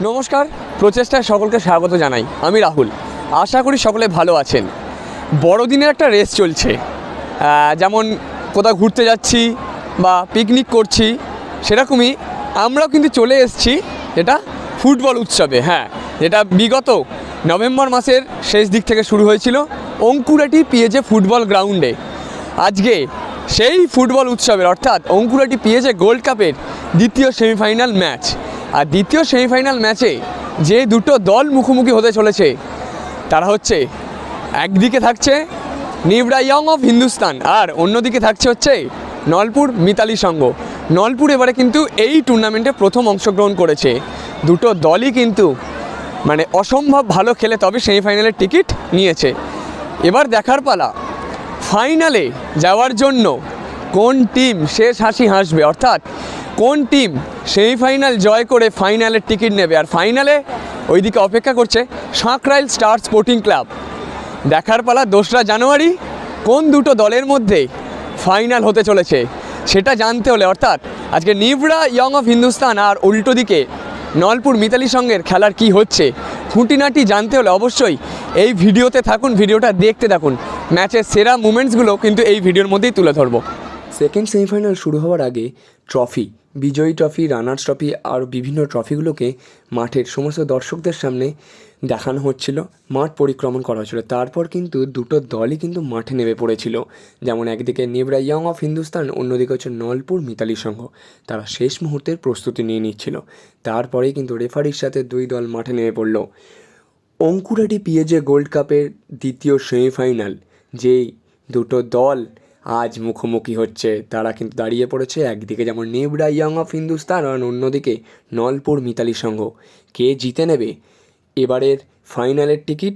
নমস্কার, প্রচেষ্টায় সকলকে স্বাগত জানাই। আমি রাহুল। আশা করি সকলে ভালো আছেন। বড়দিনের একটা রেস চলছে। যেমন কোথাও ঘুরতে যাচ্ছি বা পিকনিক করছি, সেরকমই আমরাও কিন্তু চলে এসেছি এটা ফুটবল উৎসবে হ্যাঁ। যেটা বিগত নভেম্বর মাসের শেষ দিক থেকে শুরু হয়েছিল অঙ্কুরাটি পিএজে ফুটবল গ্রাউন্ডে। আজকে সেই ফুটবল উৎসবের, অর্থাৎ অঙ্কুরাটি পিএজে গোল্ড কাপের দ্বিতীয় সেমিফাইনাল ম্যাচ। আর দ্বিতীয় সেমিফাইনাল ম্যাচে যে দুটো দল মুখোমুখি হতে চলেছে, তারা হচ্ছে একদিকে থাকছে নিবরা ইয়ং অফ হিন্দুস্তান আর অন্যদিকে থাকছে হচ্ছে নলপুর মিতালি সংঘ। নলপুর এবারে কিন্তু এই টুর্নামেন্টে প্রথম অংশগ্রহণ করেছে। দুটো দলই কিন্তু মানে অসম্ভব ভালো খেলে তবে সেমিফাইনালের টিকিট নিয়েছে। এবার দেখার পালা, ফাইনালে যাওয়ার জন্য কোন টিম শেষ হাসি হাসবে? অর্থাৎ কোন টিম সেমিফাইনাল জয় করে ফাইনালের টিকিট নেবে? আর ফাইনালে ওইদিকে অপেক্ষা করছে সাঁকরাইল স্টার স্পোর্টিং ক্লাব। দেখার পালা দোসরা জানুয়ারি, কোন দুটো দলের মধ্যে ফাইনাল হতে চলেছে সেটা জানতে হলে, অর্থাৎ আজকে নিবরা ইয়ং অফ হিন্দুস্তান আর উল্টো দিকে নলপুর মিতালি সঙ্গের খেলার কি হচ্ছে খুঁটিনাটি জানতে হলে অবশ্যই এই ভিডিওতে থাকুন, ভিডিওটা দেখতে থাকুন। ম্যাচের সেরা মুমেন্টসগুলো কিন্তু এই ভিডিওর মধ্যেই তুলে ধরবো। সেকেন্ড সেমিফাইনাল শুরু হওয়ার আগে ট্রফি বিজয়ী ট্রফি, রানার্স ট্রফি আর বিভিন্ন ট্রফিগুলোকে মাঠের সমস্ত দর্শকদের সামনে দেখানো হচ্ছিল, মাঠ পরিক্রমণ করা হচ্ছিল। তারপর কিন্তু দুটো দলই কিন্তু মাঠে নেমে পড়েছিল। যেমন একদিকে নিবরা ইয়ং অফ হিন্দুস্তান, অন্যদিকে হচ্ছে নলপুর মিতালি সংঘ। তারা শেষ মুহূর্তের প্রস্তুতি নিয়ে নিচ্ছিল। তারপরেই কিন্তু রেফারির সাথে দুই দল মাঠে নেমে পড়ল। অঙ্কুরাটি পিএজে গোল্ড কাপের দ্বিতীয় সেমিফাইনাল, যেই দুটো দল আজ মুখোমুখি হচ্ছে। তারা কিন্তু দাঁড়িয়ে পড়েছে। একদিকে যেমন নেবরা ইয়াং অফ হিন্দুস্তান আর অন্যদিকে নলপুর মিতালি সংঘ। কে জিতে নেবে? এবারের ফাইনালের টিকিট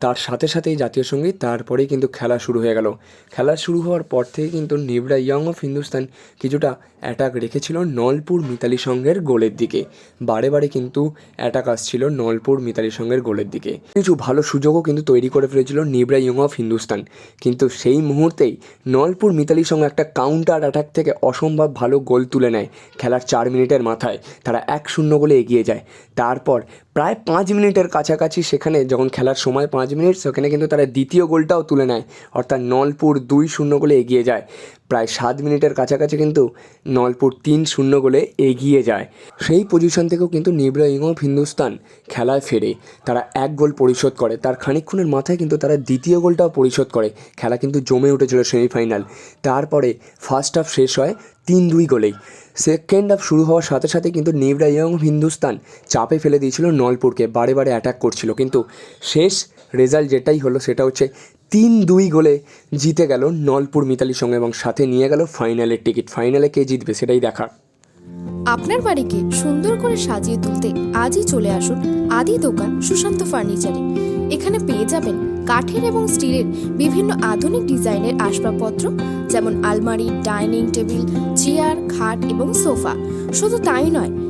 তার সাথে সাথেই জাতীয় সংগীত, তারপরেই কিন্তু খেলা শুরু হয়ে গেল। খেলা শুরু হওয়ার পর থেকে কিন্তু নেবরা ইয়ং অফ হিন্দুস্তান কিছুটা অ্যাটাক রেখেছিল নলপুর মিতালি সংঘের গোলের দিকে। বারে বারে কিন্তু অ্যাটাক আসছিল নলপুর মিতালি সংঘের গোলের দিকে। কিছু ভালো সুযোগও কিন্তু তৈরি করে ফেলেছিল নিবরা ইয়ং অফ হিন্দুস্তান কিন্তু সেই মুহূর্তেই নলপুর মিতালি সংঘ একটা কাউন্টার অ্যাটাক থেকে অসম্ভব ভালো গোল তুলে নেয় খেলার চার মিনিটের মাথায়। তারা এক শূন্য গোলে এগিয়ে যায়। তারপর প্রায় পাঁচ মিনিটের কাছাকাছি সেখানে যখন খেলার সময় পাঁচ মিনিট, সেখানে কিন্তু তারা দ্বিতীয় গোলটাও তুলে নেয়। অর্থাৎ নলপুর দুই শূন্য গোলে এগিয়ে যায়। প্রায় সাত মিনিটের কাছাকাছি কিন্তু নলপুর তিন শূন্য গোলে এগিয়ে যায়। সেই পজিশন থেকেও কিন্তু নিবরা ইং অফ হিন্দুস্তান খেলায় ফেরে। তারা এক গোল পরিশোধ করে। তার খানিকক্ষণের মাথায় কিন্তু তারা দ্বিতীয় গোলটাও পরিশোধ করে। খেলা কিন্তু জমে উঠেছিল সেমিফাইনাল তারপরে ফার্স্ট হাফ শেষ হয় তিন দুই গোলেই। সেকেন্ড হাফ শুরু হওয়ার সাথে সাথে কিন্তু নিবরা ইয়ং হিন্দুস্তান চাপে ফেলে দিয়েছিল নলপুরকে। বারে বারে অ্যাটাক করছিল। কিন্তু শেষ রেজাল্ট যেটাই হলো সেটা হচ্ছে তিন দুই গোলে জিতে গেল নলপুর মিতালির সঙ্গে এবং সাথে নিয়ে গেল ফাইনালের টিকিট। ফাইনালে কে জিতবে সেটাই দেখার আপনার বাড়িকে সুন্দর করে সাজিয়ে তুলতে আজই চলে আসুন আদি দোকান সুশান্ত ফার্নিচারে। এখানে পেয়ে যাবেন কাঠের এবং স্টিলের বিভিন্ন আধুনিক ডিজাইনের আসবাবপত্র, যেমন আলমারি, ডাইনিং টেবিল, চেয়ার, খাট এবং সোফা। শুধু তাই নয়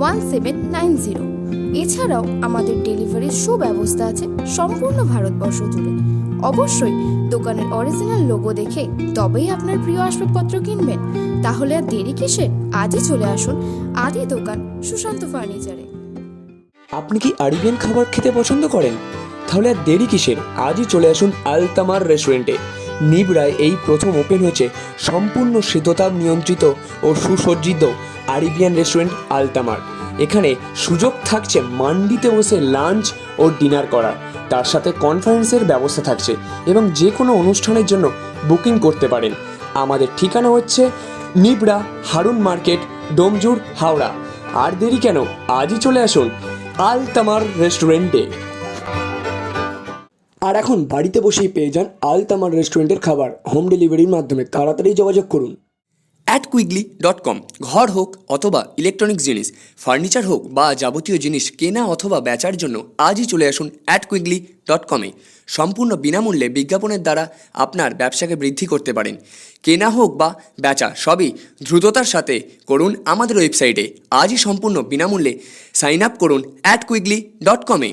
one seven nine zero. এছাড়াও আমাদের ডেলিভারির সুব্যবস্থা আছে সম্পূর্ণ ভারতবর্ষ জুড়ে। অবশ্যই দোকানের অরিজিনাল লোগো দেখে তবেই আপনার প্রিয় আসবাবপত্র কিনবেন। তাহলে আর দেরি কিসের আজই চলে আসুন আদি দোকান সুশান্ত ফার্নিচারে। আপনি কি আরিবিয়ান খাবার খেতে পছন্দ করেন? তাহলে আর দেরি কিসের? আজই চলে আসুন আলতামার রেস্টুরেন্টে। নিবরায় এই প্রথম ওপেন হয়েছে সম্পূর্ণ শীততাপ নিয়ন্ত্রিত ও সুসজ্জিত আরিবিয়ান রেস্টুরেন্ট আলতামার এখানে সুযোগ থাকছে মান্ডিতে বসে লাঞ্চ ও ডিনার করার। তার সাথে কনফারেন্সের ব্যবস্থা থাকছে এবং যে কোনো অনুষ্ঠানের জন্য বুকিং করতে পারেন। আমাদের ঠিকানা হচ্ছে নিবড়া হারুন মার্কেট, ডোমজুর হাওড়া। আর দেরি কেন? আজই চলে আসুন আল তামার রেস্টুরেন্টে আর এখন বাড়িতে বসেই পেয়ে যান আল তামার রেস্টুরেন্টের খাবার। হোম ডেলিভারির মাধ্যমে তাড়াতাড়ি যোগাযোগ করুন। অ্যাট কুইকলি ডট কম ঘর হোক অথবা ইলেকট্রনিক্স জিনিস ফার্নিচার হোক বা যাবতীয় জিনিস কেনা অথবা বেচার জন্য আজই চলে আসুন অ্যাট কুইকলি ডট কমে সম্পূর্ণ বিনামূল্যে বিজ্ঞাপনের দ্বারা আপনার ব্যবসাকে বৃদ্ধি করতে পারেন। কেনা হোক বা বেচা সবই দ্রুততার সাথে করুন আমাদের ওয়েবসাইটে। আজই সম্পূর্ণ বিনামূল্যে সাইন আপ করুন অ্যাট কুইকলি ডট কমে